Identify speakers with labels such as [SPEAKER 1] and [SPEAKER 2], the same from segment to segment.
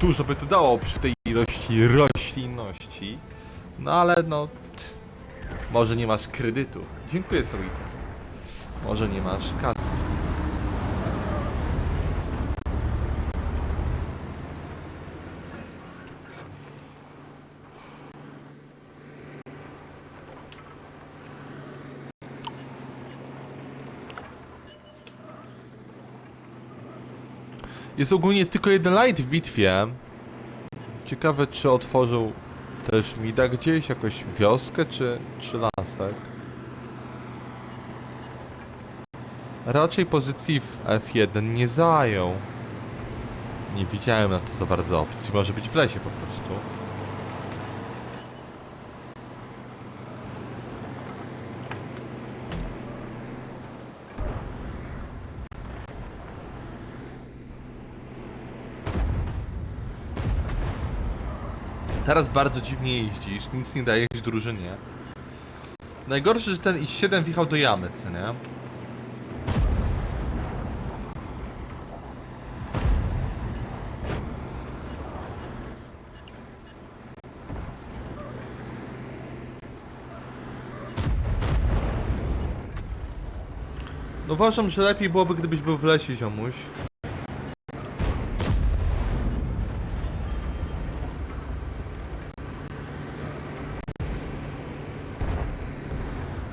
[SPEAKER 1] Dużo by to dało przy tej ilości roślinności. No ale no... t- Może nie masz kredytu. Dziękuję Solita. Może nie masz kasy. Jest ogólnie tylko jeden light w bitwie. Ciekawe, czy otworzył też Mida gdzieś, jakąś wioskę, czy, czy lasek. Raczej pozycji w F1 nie zajął. Nie widziałem na to za bardzo opcji. Może być w lesie po prostu. Teraz bardzo dziwnie jeździsz, nic nie dajesz drużynie. Najgorsze, że ten i7 wjechał do jamy, co nie? No uważam, że lepiej byłoby, gdybyś był w lesie, ziomuś.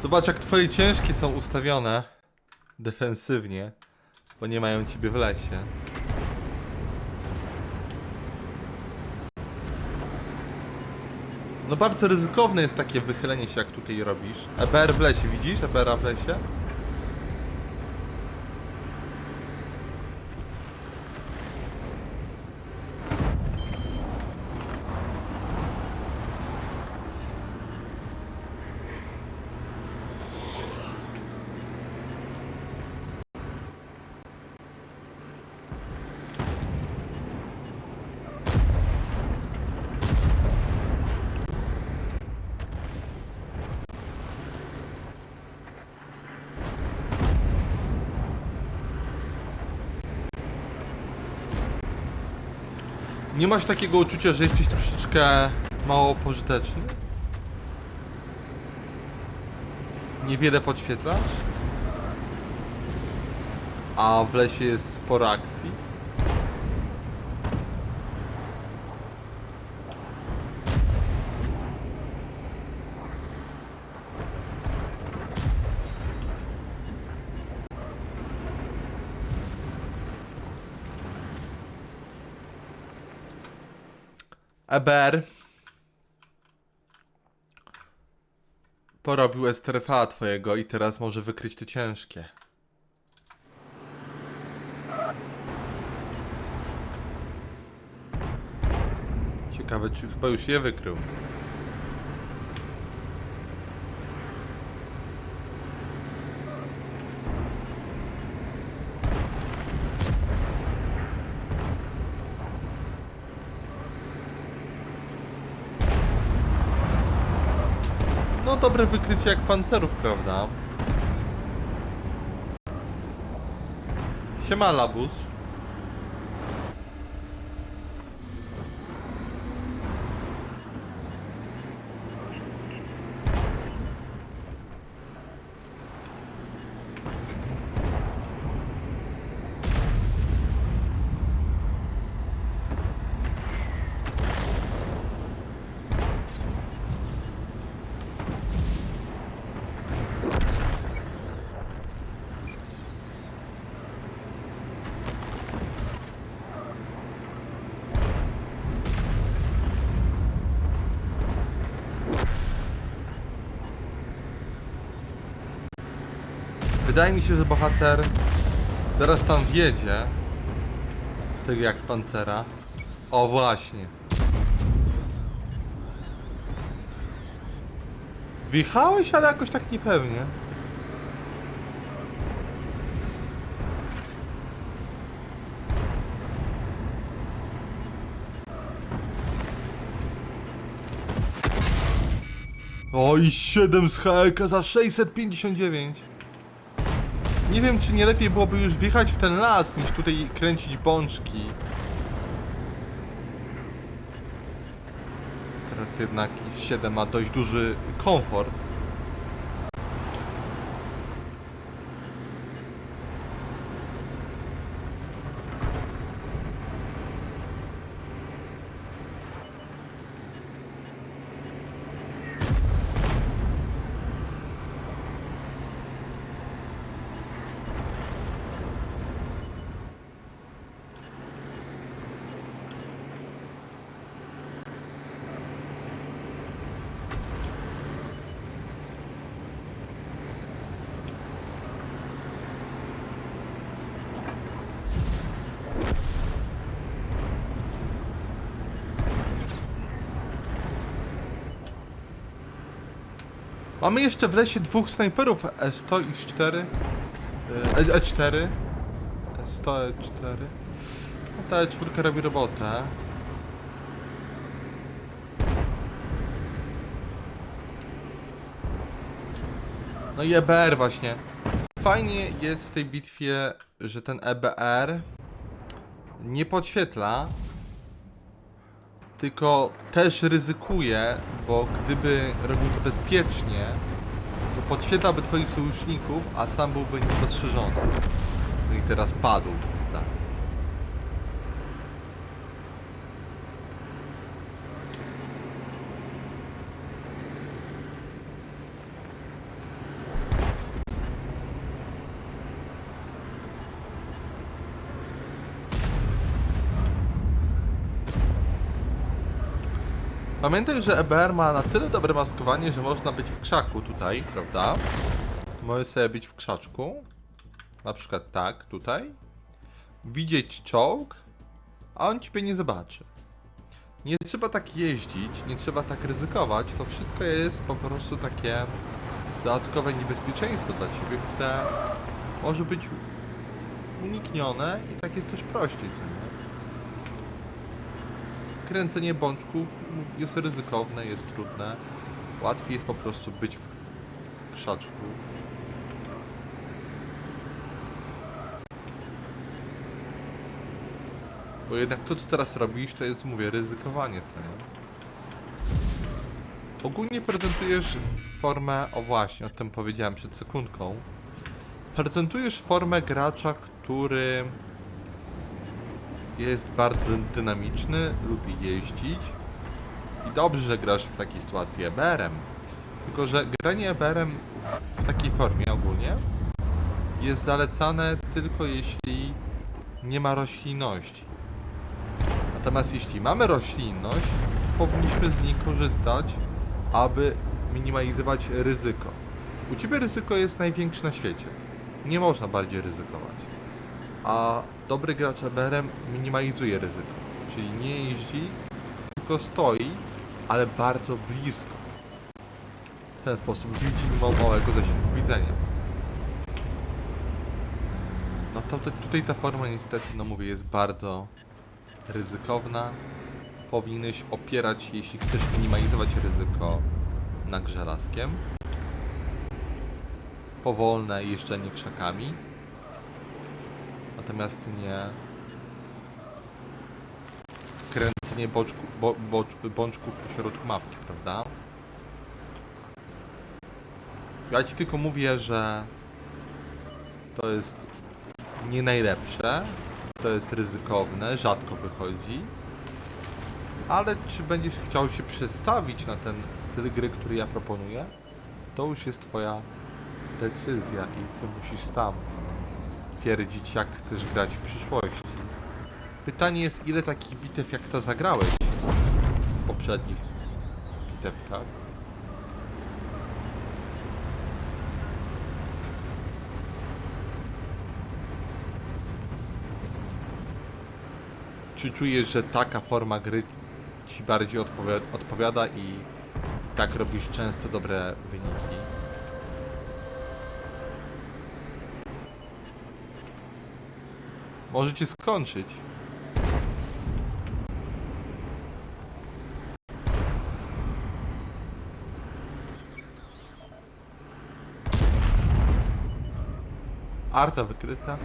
[SPEAKER 1] Zobacz, jak twoje ciężkie są ustawione defensywnie, bo nie mają ciebie w lesie. No bardzo ryzykowne jest takie wychylenie się, jak tutaj robisz. EBR w lesie, widzisz? EBR w lesie? Nie masz takiego uczucia, że jesteś troszeczkę mało pożyteczny? Niewiele podświetlasz? A w lesie jest sporo akcji? EBR porobił STRV twojego i teraz może wykryć te ciężkie. Ciekawe, czy chyba już je wykrył. Dobre wykrycie jak pancerów, prawda? Siema Labus. Wydaje mi się, że bohater zaraz tam wjedzie. Tak jak pancera. O właśnie. Wjechałeś, ale jakoś tak niepewnie. Oj, 7 z HEK za 659. Nie wiem, czy nie lepiej byłoby już wjechać w ten las, niż tutaj kręcić bączki. Teraz jednak IS-7 ma dość duży komfort. Mamy jeszcze w lesie dwóch snajperów E100 i 4 E- E4 E100 E4 no ta E4 robi robotę. No i EBR właśnie. Fajnie jest w tej bitwie, że ten EBR nie podświetla tylko też ryzykuje, bo gdyby robił to bezpiecznie, to podświetlałby twoich sojuszników, a sam byłby niedostrzeżony. No i teraz padł. Tak. Pamiętaj, że EBR ma na tyle dobre maskowanie, że można być w krzaku tutaj, prawda? Możesz sobie być w krzaczku. Na przykład tak, tutaj. Widzieć czołg, a on ciebie nie zobaczy. Nie trzeba tak jeździć, nie trzeba tak ryzykować. To wszystko jest po prostu takie dodatkowe niebezpieczeństwo dla ciebie, które może być uniknione i tak jest też prościej, co nie? Kręcenie bączków jest ryzykowne, jest trudne. Łatwiej jest po prostu być w, krzaczku. Bo jednak to, co teraz robisz, to jest, mówię, ryzykowanie, co nie? Ogólnie prezentujesz formę, o właśnie, o tym powiedziałem przed sekundką. Prezentujesz formę gracza, który jest bardzo dynamiczny, lubi jeździć i dobrze, że grasz w takiej sytuacji EBR-em. Tylko, że granie EBR-em w takiej formie ogólnie jest zalecane tylko jeśli nie ma roślinności. Natomiast jeśli mamy roślinność, powinniśmy z niej korzystać, aby minimalizować ryzyko. U Ciebie ryzyko jest największe na świecie. Nie można bardziej ryzykować a dobry gracz EBR-em minimalizuje ryzyko. Czyli nie jeździ, tylko stoi, ale bardzo blisko. W ten sposób widzi mimo małego zasięgu widzenia. No to, tutaj ta forma niestety, no mówię, jest bardzo ryzykowna. Powinieneś opierać, jeśli chcesz minimalizować ryzyko, na grze laskiem. Powolne jeżdżenie krzakami natomiast nie kręcenie boczku, bo, bocz, bączków pośrodku mapki, prawda? Ja ci tylko mówię, że to jest nie najlepsze, to jest ryzykowne, rzadko wychodzi, ale czy będziesz chciał się przestawić na ten styl gry, który ja proponuję, to już jest twoja decyzja i ty musisz sam stwierdzić, jak chcesz grać w przyszłości. Pytanie jest, ile takich bitew jak to zagrałeś poprzednich bitewkach? Czy czujesz, że taka forma gry ci bardziej odpowi- odpowiada i tak robisz często dobre wyniki? Możecie skończyć. Arta wykryta.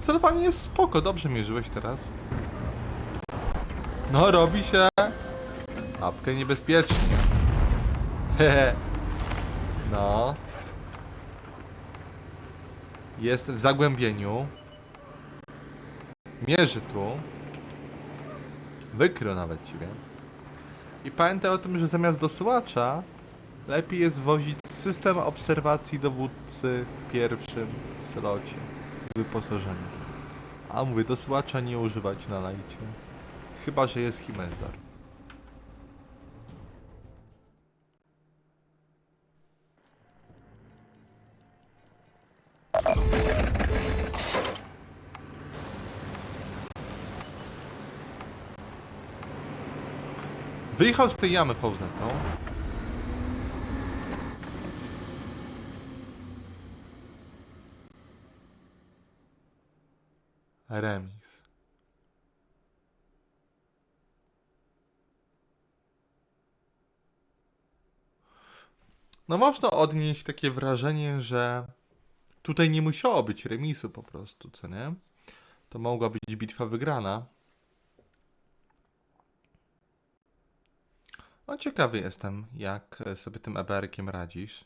[SPEAKER 1] Celowanie jest spoko, dobrze mierzyłeś teraz. No, robi się. Apkę niebezpiecznie. Hehe. No. Jest w zagłębieniu. Mierzy tu. Wykrył nawet ciebie. I pamiętaj o tym, że zamiast dosyłacza lepiej jest wozić system obserwacji dowódcy w pierwszym slocie wyposażenia. A mówię, dosyłacza nie używać na lajcie. Chyba, że jest Himezdar. Wyjechał z tej jamy fauzetą. Remis. No można odnieść takie wrażenie, że tutaj nie musiało być remisu po prostu, co nie? To mogła być bitwa wygrana. No ciekawy jestem, jak sobie tym EBR-kiem radzisz.